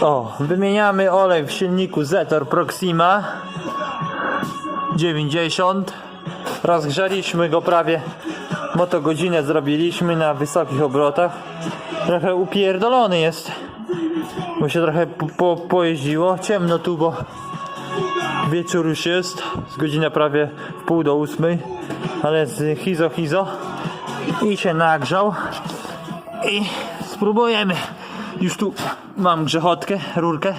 O, wymieniamy olej w silniku Zetor Proxima 90. Rozgrzaliśmy go prawie motogodzinę zrobiliśmy na wysokich obrotach. Trochę upierdolony jest. Bo się trochę po, po, pojeździło. Ciemno tu, bo wieczór już jest. Z godzina prawie w pół do ósmej. Ale z hizo hizo. I się nagrzał. I spróbujemy. Już tu mam grzechotkę, rurkę,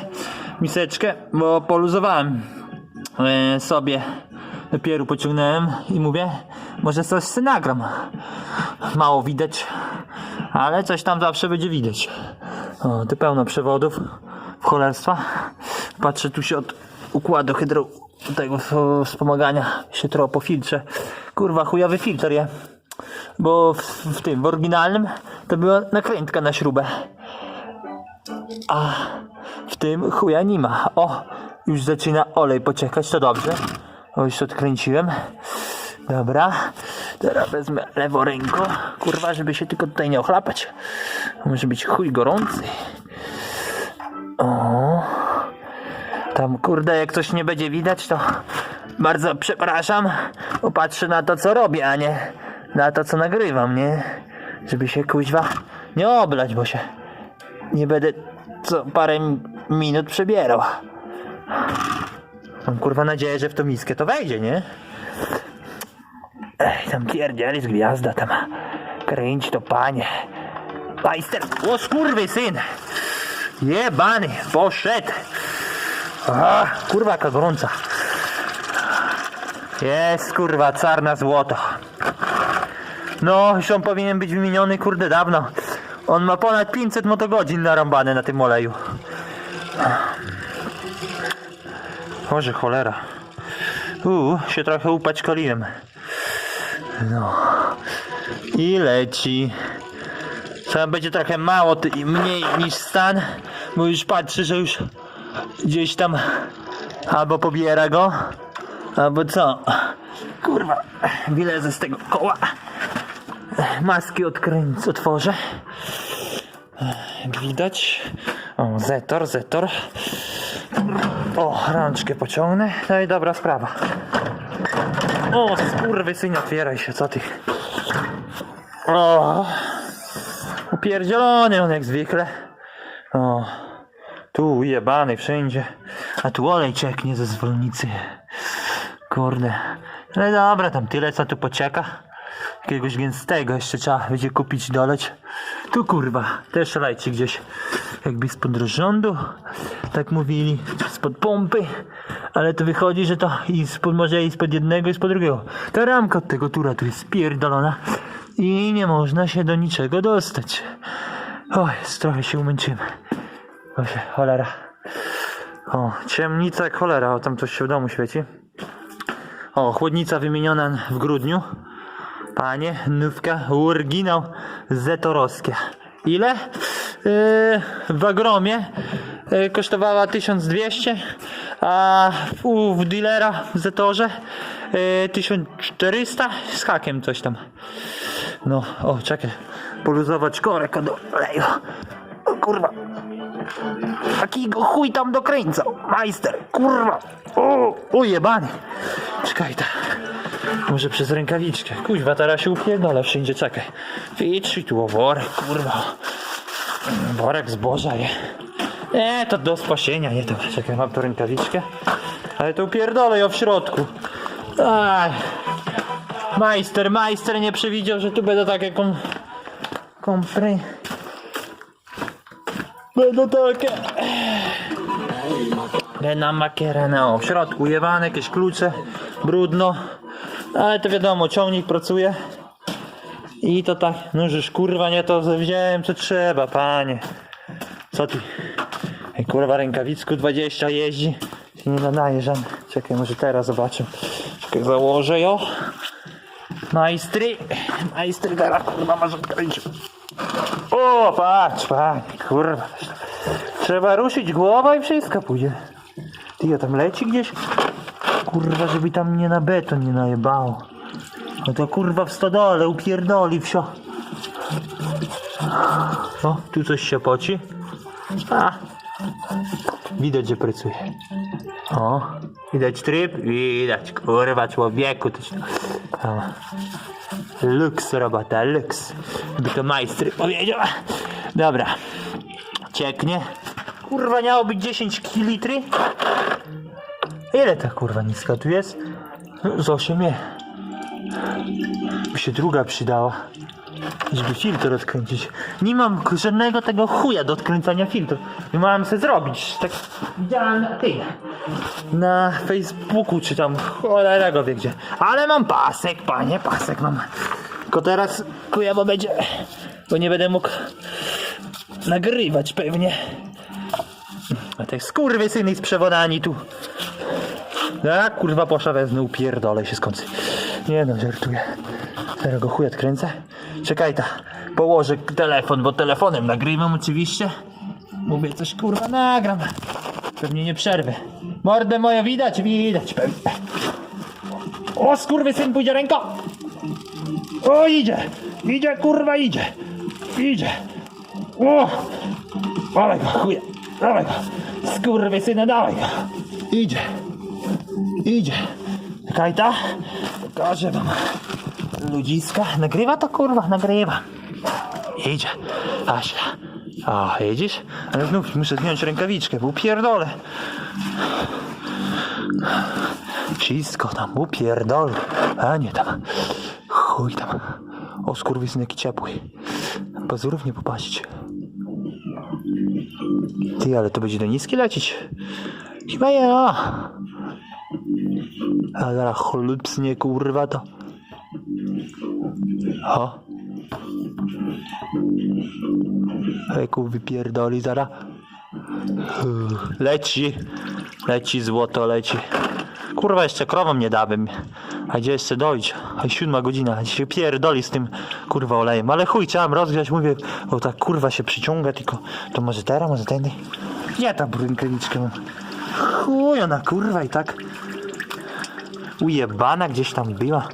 miseczkę, bo poluzowałem e, sobie. Dopiero pociągnąłem i mówię, może coś sobie nagram. Mało widać, ale coś tam zawsze będzie widać. O, tu pełno przewodów w cholerstwa. Patrzę, tu się od układu hydro tego wspomagania się trochę po filtrze. Kurwa, chujowy filtr je. Bo w, w tym, w oryginalnym to była nakrętka na śrubę. A w tym chuja nie ma. O, już zaczyna olej pociekać, to dobrze. O, już odkręciłem. Dobra, teraz wezmę lewą ręką. Kurwa, żeby się tylko tutaj nie ochlapać. Może być chuj gorący. O, tam kurde, jak coś nie będzie widać, to bardzo przepraszam. Popatrzę na to, co robię, a nie na to, co nagrywam, nie? Żeby się kuźwa nie oblać, bo się nie będę co parę minut przebierał. Mam kurwa nadzieję, że w tą miskę to wejdzie, nie? Ej, tam pierdzieli z gwiazda, tam kręć to panie. Majster, o skurwy syn! Jebany, poszedł! A, kurwa jaka gorąca. Jest kurwa, czarna złoto. No, już on powinien być wymieniony kurde dawno. On ma ponad 500 motogodzin narąbane na tym oleju. Boże cholera. Uuu, się trochę upaćkoliłem. No. I leci. Trzeba będzie trochę mało, mniej niż stan, bo już patrzy, że już gdzieś tam albo pobiera go, albo co. Kurwa, wylezę z tego koła. Maski odkręcę, otworzę. Jak widać. O, zetor, zetor. O, rączkę pociągnę. No i dobra sprawa. O, skurwysyn, otwieraj się, co ty? O, upierdzielony on jak zwykle. O, tu jebany wszędzie. A tu olej cieknie ze zwolnicy. Kurde. Ale dobra, tam tyle co tu pocieka. Jakiegoś gęstego jeszcze trzeba będzie kupić, doleć. Tu kurwa, też lejcie gdzieś jakby spod rządu, tak mówili, spod pompy, ale to wychodzi, że to i spod, może i spod jednego i spod drugiego. Ta ramka od tego tura tu jest spierdolona i nie można się do niczego dostać. O, jest, trochę się umęczyłem. Się, cholera. O, ciemnica jak cholera, o tam coś się w domu świeci. O, chłodnica wymieniona w grudniu. Panie, nówka, oryginał zetorowskie. Ile? Yy, w Agromie yy, kosztowała 1200, a u w dealera w Zetorze yy, 1400 z hakiem coś tam. No, o, czekaj. Poluzować korek od oleju. O kurwa. Takiego chuj tam dokręcał. Majster, kurwa. O, o jebany. Czekaj ta. Może przez rękawiczkę. Kuźwa, teraz się upierdolę wszędzie, czekaj. Wytrzyj tu worek, kurwa. Worek zboża je. Nie, to do spasienia, nie to. Czekaj, mam tu rękawiczkę. Ale to upierdolę ją w środku. Aj. Majster, majster nie przewidział, że tu będą takie kom... Kompry... Będą takie... Rena makierena, o w środku jebane, jakieś klucze, brudno, ale to wiadomo, ciągnik pracuje i to tak, no kurwa nie to wziąłem co trzeba, panie. Co ty? Ej, kurwa rękawicku 20 jeździ, nie nadaje żadny. Czekaj, może teraz zobaczę. Czekaj, założę ją. Majstry, majstry teraz kurwa masz odkręcić. O, patrz, panie, kurwa. Trzeba ruszyć głową i wszystko pójdzie. Ty, ja tam leci gdzieś? Kurwa, żeby tam nie na beton nie najebało. No to kurwa w stodole upierdoli wsio. O, tu coś się poci. A. Widać, że pracuje. O, widać tryb? Widać, kurwa, człowieku. Tyś... O. Luks robota, luks. By to majstry powiedział. Dobra. Cieknie. Kurwa, miało być 10 litry. Ile ta kurwa niska tu jest? Z 8 je. By się druga przydała. Żeby filtr odkręcić. Nie mam żadnego tego chuja do odkręcania filtru. Nie mam sobie zrobić. Tak widziałem na. Na Facebooku czy tam cholerego wie gdzie. Ale mam pasek, panie, pasek mam. Tylko teraz bo będzie. Bo nie będę mógł nagrywać pewnie. A tych skurwysyny z przewodami tu. A kurwa posza wezmę, upierdolę się skąd. Nie no, żartuję. Teraz go chuj odkręcę. Czekaj ta, położę telefon, bo telefonem nagrywam oczywiście. Mówię coś kurwa nagram. Pewnie nie przerwę. Mordę moją widać? Widać. O skurwysyn pójdzie ręka. O idzie, idzie kurwa idzie. Idzie. O! Dawaj go, chuja, dawaj go. Skurwysyna, dawaj go. Idzie. Idzie. Czekaj ta. Pokażę wam. Ludziska. Nagrywa to kurwa? Nagrywa. Idzie. Asia. O, widzisz? Ale znów muszę zdjąć rękawiczkę, bo upierdolę. Wszystko tam upierdolę. A nie tam. Chuj tam. O skurwysyn jaki ciepły. Pazurów nie popaść. Ty, ale to będzie do niski lecieć. Chyba ja. A zaraz chlupsnie kurwa to. O. Eku wypierdoli zaraz. Uff, Leci. Leci złoto, leci. Kurwa jeszcze krową nie dałem. A gdzie jeszcze dojść? A siódma godzina. A się pierdoli z tym kurwa olejem. Ale chuj, chciałem rozgrzać, mówię, bo tak kurwa się przyciąga, tylko to może teraz, może tędy. Nie ta rękawiczkę mam. Chuj, ona kurwa i tak ujebana gdzieś tam była.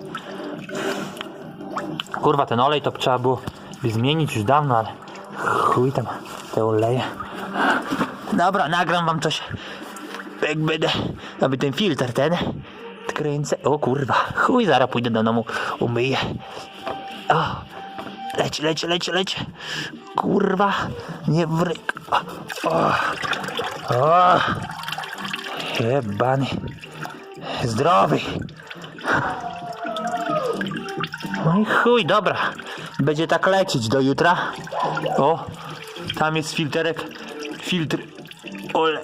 Kurwa, ten olej to trzeba było by zmienić już dawno, ale chuj tam te oleje. Dobra, nagram wam coś. Jak będę, aby ten filtr ten kręcę. O kurwa, chuj, zaraz pójdę do domu, umyję. O, leci, leci, leci, leci. Kurwa, nie wryk. O, o. Jebany. Zdrowy. No i chuj, dobra. Będzie tak lecieć do jutra. O, tam jest filterek. Filtr. Ole,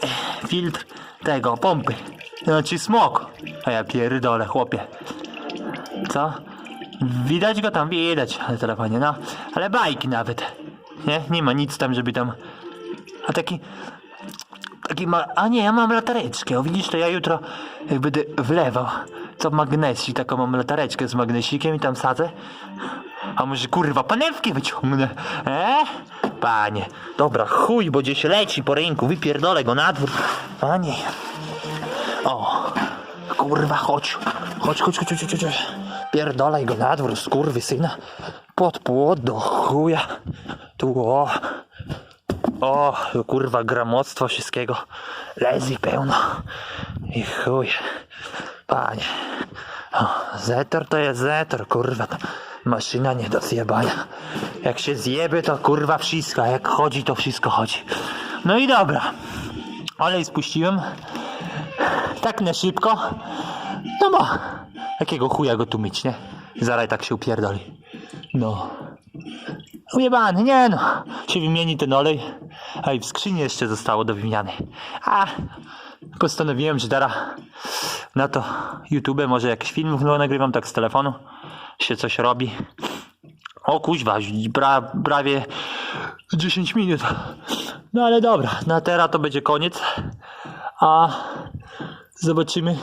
filtr tego, pompy. Znaczy smok. A ja pierdolę, chłopie. Co? Widać go tam? Widać na telefonie, no. Ale bajki nawet. Nie? Nie ma nic tam, żeby tam... A taki... Taki ma... A nie, ja mam latareczkę. O widzisz, to ja jutro jak będę wlewał. Co magnesik, taką mam latareczkę z magnesikiem i tam sadzę. A może kurwa panewki wyciągnę? E? Panie. Dobra, chuj, bo gdzieś leci po rynku. Wypierdolę go na dwór. Panie. O. Kurwa, chodź. Chodź, chodź, chodź, chodź, chodź. chodź. Pierdolaj go na dwór, skurwy syna. Pod płot do chuja. Tu o. O, kurwa, gramoctwo wszystkiego. Lezi pełno. I chuj. Panie. O, zetor to jest zetor, kurwa. Maszyna nie do zjebania. Jak się zjebie, to kurwa wszystko. Jak chodzi, to wszystko chodzi. No i dobra. Olej spuściłem. Tak na szybko. No bo, jakiego chuja go tu myć, nie? Zaraj tak się upierdoli. No. Ujebany, nie no. Się wymieni ten olej. A i w skrzyni jeszcze zostało do wymiany. A postanowiłem, że teraz na to YouTube może jakiś film no, nagrywam tak z telefonu. Się coś robi. O kuźwa, pra, prawie 10 minut. No ale dobra, na teraz to będzie koniec. A zobaczymy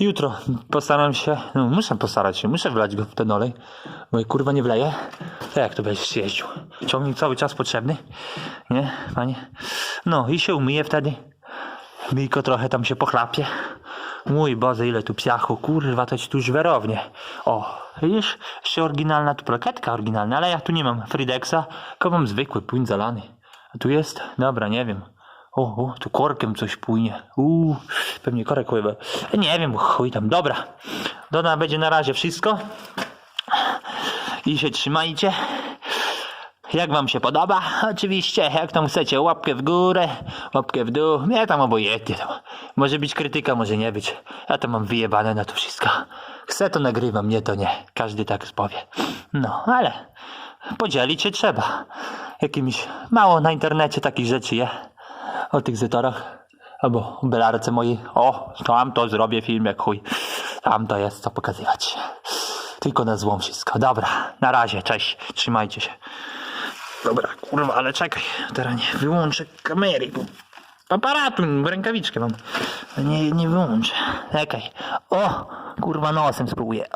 jutro. Postaram się, no muszę postarać się, muszę wlać go w ten olej, bo jak kurwa nie wleję, to jak to będziesz jeździł? Ciągnik cały czas potrzebny, nie, panie? No i się umyję wtedy. Myjko trochę tam się pochlapie. Mój Boże, ile tu psiachu, kurwa, to ci tu żwerownie. O, widzisz, jeszcze oryginalna tu plakietka oryginalna, ale ja tu nie mam Fridexa, tylko mam zwykły płyn zalany. A tu jest? Dobra, nie wiem. O, o tu korkiem coś płynie. Uuu, pewnie korek pływa. Nie wiem, chuj tam. Dobra. Dona będzie na razie wszystko. I się trzymajcie. Jak wam się podoba? Oczywiście, jak tam chcecie, łapkę w górę, łapkę w dół, mnie tam obojętnie. Tam. Może być krytyka, może nie być. Ja to mam wyjebane na to wszystko. Chcę to nagrywam, nie to nie. Każdy tak powie. No, ale podzielić się trzeba. Jakimiś mało na internecie takich rzeczy je. O tych zetorach. Albo belarce mojej. O, tam to zrobię film jak chuj. Tam to jest co pokazywać. Tylko na złom wszystko. Dobra, na razie, cześć, trzymajcie się. Dobra, kurwa, ale czekaj, teraz nie wyłączę kamery, bo aparatu, rękawiczkę mam. Nie, nie wyłączę. Czekaj. O, kurwa, nosem spróbuję.